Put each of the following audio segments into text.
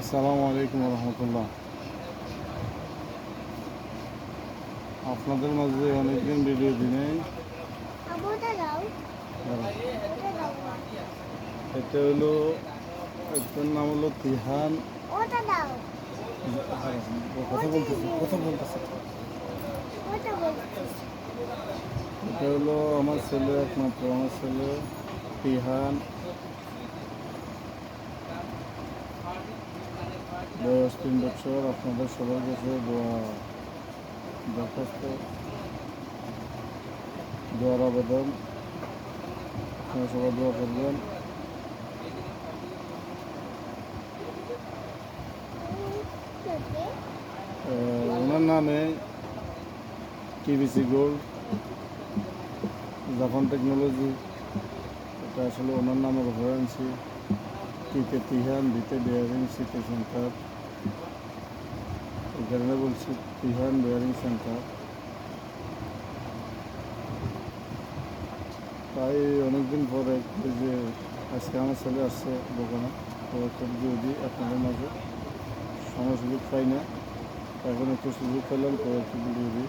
আসসালামু আলাইকুম রহমতুল্লাহ। আপনাদের মাঝে অনেকদিন ভিডিও দিনে এটা হলো একটার নাম হলো তিহান। কথা বলতেছে কথা বলতেছে। এটা হলো আমার ছেলে একমাত্র, আমার ছেলে তিহান। বয়স তিন বছর আপনাদের সবার কাছে দরখাস্ত। দোয়ার আবেদন, আপনারা সবাই দোয়া করবেন। ওনার নামে টিভিসি গোল্ড, জাপান টেকনোলজি, এটা আসলে ওনার নামে রেফারেন্সি টিতে তিহান দিতে বেয়ারিং সিটি সেন্টার কারণে বলছি, তিহান বেয়ারিং সেন্টার। তাই অনেকদিন পরে যে আজকে আমার ছেলে আসছে দোকানে, তো একটু যদি আপনাদের মাঝে। সময় সুযোগ পাই না, এখন একটু সুযোগ পেলাম, তো একটু ভিডিও দিই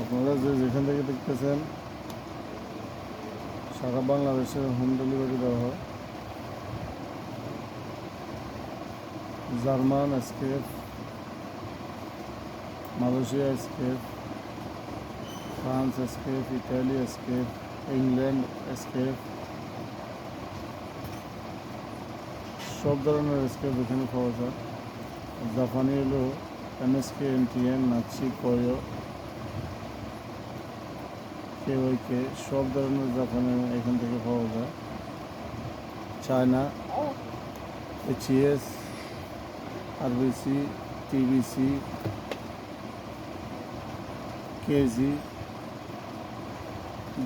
আপনারা যে যেখান থেকে দেখতেছেন, সারা বাংলাদেশে হোম ডেলিভারি দেওয়া হয়। German scape Malaysia scape France scape Italy scape England scape সব ধরনের স্কেপ এখানে পাওয়া যায় জাপানি হলো এমএসকে এনটিএন নাচি কয়ো কেওয়াইকে সব ধরনের জাপানি এখান থেকে পাওয়া যায় চায়না ও HS RBC TBC KG,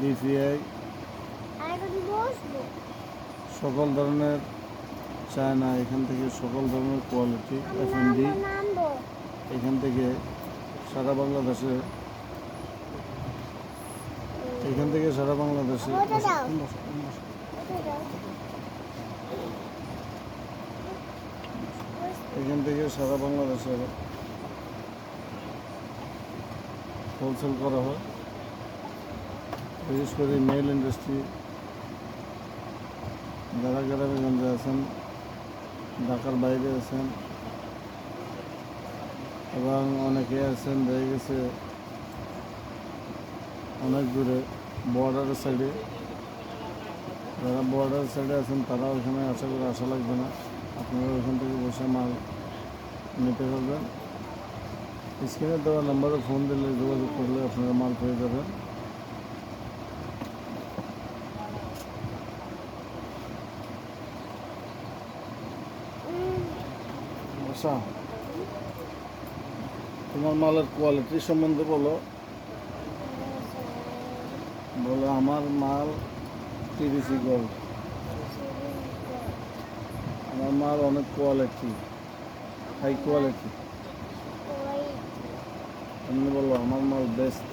DPI, সকল ধরনের চায়না, এখান থেকে সকল ধরনের কোয়ালিটি আমি এফ এন ডি। নামবো নামবো এখান থেকে সারা বাংলাদেশে, এখান থেকে সারা বাংলাদেশে ওটা দাও। বসো, বসো, বসো। ওটা দাও এখান থেকে সারা বাংলাদেশে হোলসেল করা হয়। বিশেষ করে মেল ইন্ডাস্ট্রি যারা গ্রামে গঞ্জে আছেন, ঢাকার বাইরে আছেন, এবং অনেকে আছেন, দেখা গেছে অনেক দূরে বর্ডারের সাইডে যারা বর্ডার সাইডে আছেন, তারাও এখানে আশা করে আসা লাগবে না। আপনারা ওইখান থেকে বসে মাল নিতে পারবেন। স্ক্রিনে দেওয়া নাম্বারে ফোন দিলে যোগাযোগ করলে আপনারা মাল পেয়ে যাবেন। আচ্ছা তোমার মালের কোয়ালিটি সম্বন্ধে বলো। বলো, আমার মাল তিরিশি গোল্ড আমার অনেক কোয়ালিটি হাই কোয়ালিটি এমনি বলো আমার মাল বেস্ট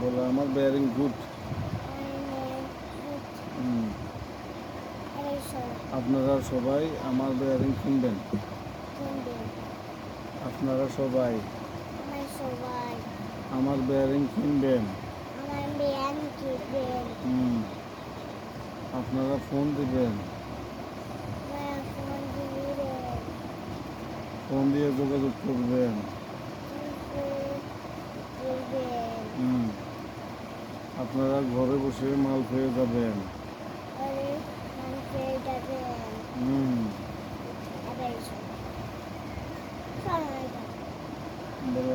বলো আমার বেয়ারিং গুড আপনারা সবাই আমার বেয়ারিং কিনবেন। আপনারা সবাই আমার বেয়ারিং কিনবেন। আপনারা ফোন দিবেন। ফোন দিয়ে যোগাযোগ করবেন। আপনারা ঘরে বসে মাল পেয়ে যাবেন।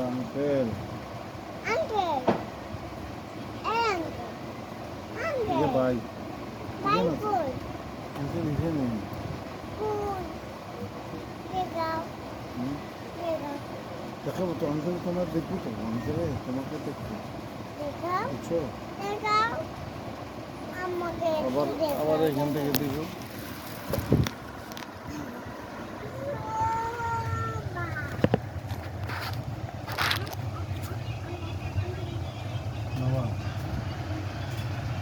আঙ্কেল তো অঞ্জলি তোমার দেখবি তো? অঞ্জলি তোমাকে দেখবি। আবার আবার এখান থেকে দিব।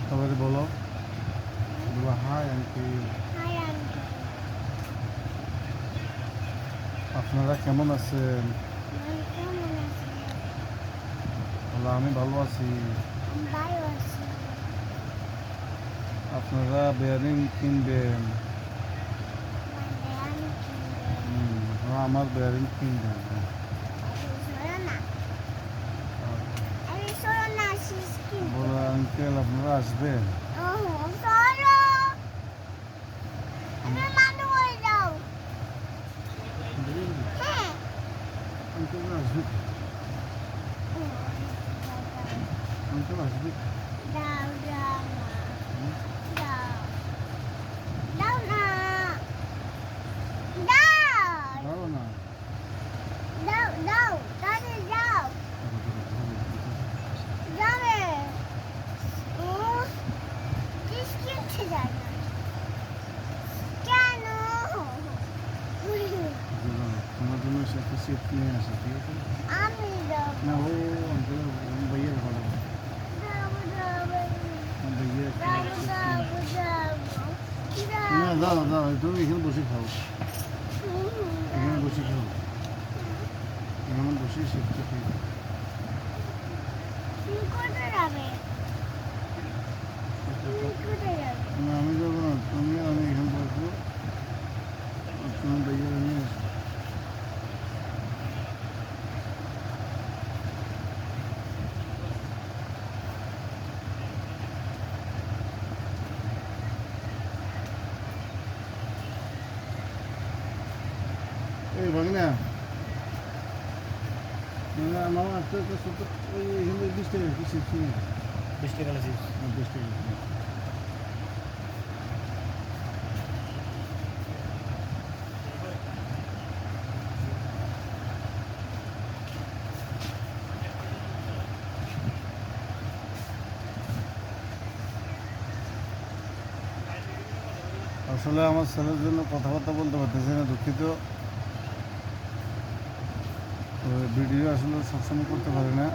সবাই বলো। আপনারা কেমন আছেন? আমি কেমন আছি বলো আমি ভালো আছি আমি ভালো আছি আপনারা বেয়ারিং কিনবেন মানে আমি কিনবে হুম, আপনারা আমার বেয়ারিং কিনবেন সরো না আমি সরো না শিস কিনবে বলো আঙ্কেল আপনারা আসবেন না দাও দাও তুমি এখানে বসে খাও। এখানে বসে খাও। এখানে বসে শিখতে খাই আমি যাব না। তুমি আমি এখানে বসবো তুমি বাইরে নিয়ে আসব। ভাগনা মানে আমার একটা একটা ছোট ওই এখানে বিশ টাকা কিছু কিনে? বিশ টাকা নিয়েছিস বিশ টাকা। আসলে আমার ছেলের জন্য কথাবার্তা বলতে পারতেছি না দুঃখিত। ভিডিও আসলে সবসময় করতে পারি না।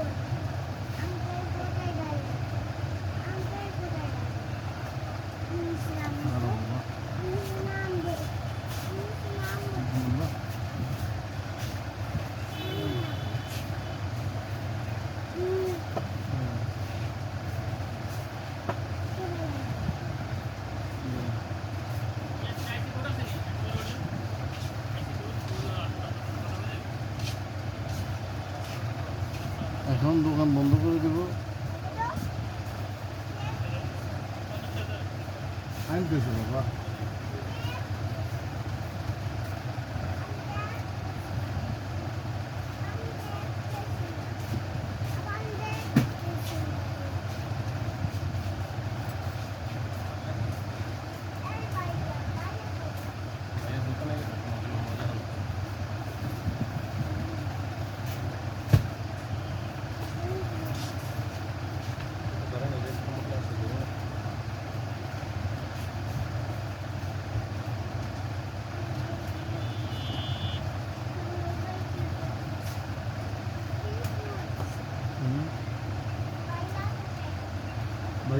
এখন দোকান বন্ধ করে দেবো। আনতেছে বাবা।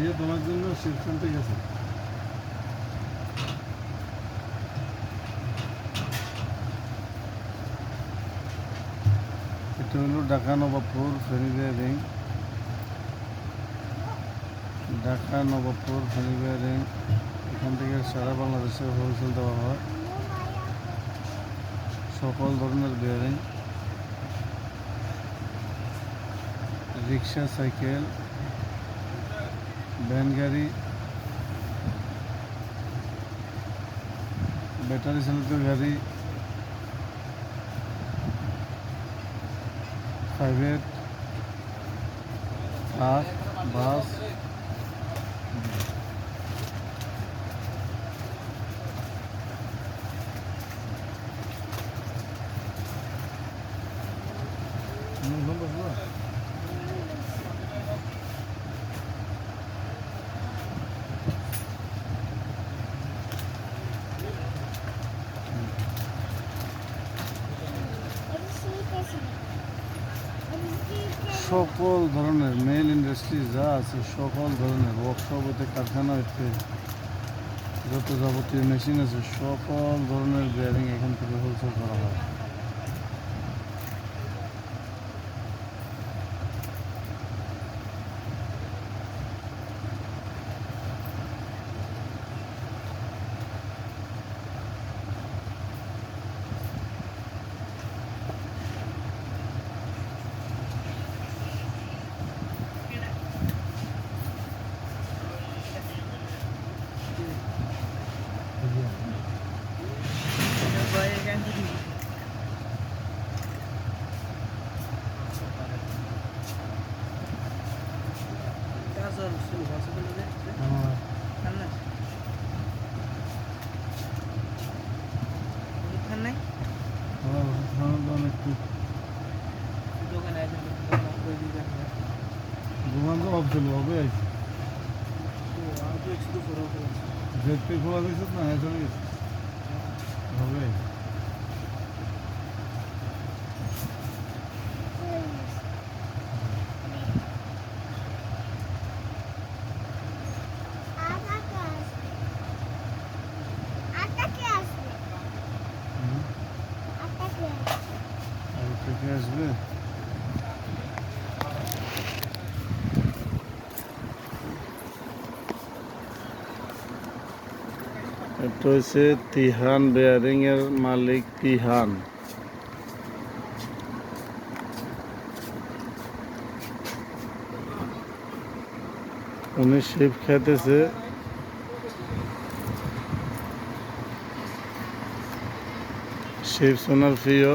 ভাইয়া তোমার জন্য গেছে। এটা হলো Dhaka Nawabpur Fairway Ring Dhaka Nawabpur Fairway Ring এখান থেকে সারা বাংলাদেশে হোলসেল দেওয়া হয়। সকল ধরনের বেয়ারিং রিক্সা, সাইকেল। ভ্যান গাড়ি ব্যাটারি চালিত গাড়ি প্রাইভেট কার বাস বসবো সকল ধরনের মেল ইন্ডাস্ট্রি যা আছে, সকল ধরনের ওয়ার্কশপ হতে, কারখানা হতে, যত যাবতীয় মেশিন আছে, সকল ধরনের বেয়ারিং এখান থেকে হোলসেল করা হয়। আমার আমার ওষুধ খাওয়ানোর দাম একটু দোকান তো অফ ছিল হবে জেড পে খোলা দিয়েছে না হ্যাঁ চলে গেছে হবে আটাকে আসবে আটাকে আসবে হুম। আটাকে আসবে আর থেকে আসবে এটা হচ্ছে তিহান বেয়ারিং এর মালিক তিহান। উনি শিপ খেতেছে শিব সোনার প্রিয়।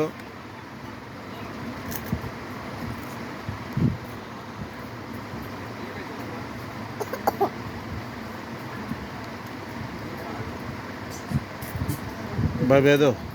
Vai, Barbeador.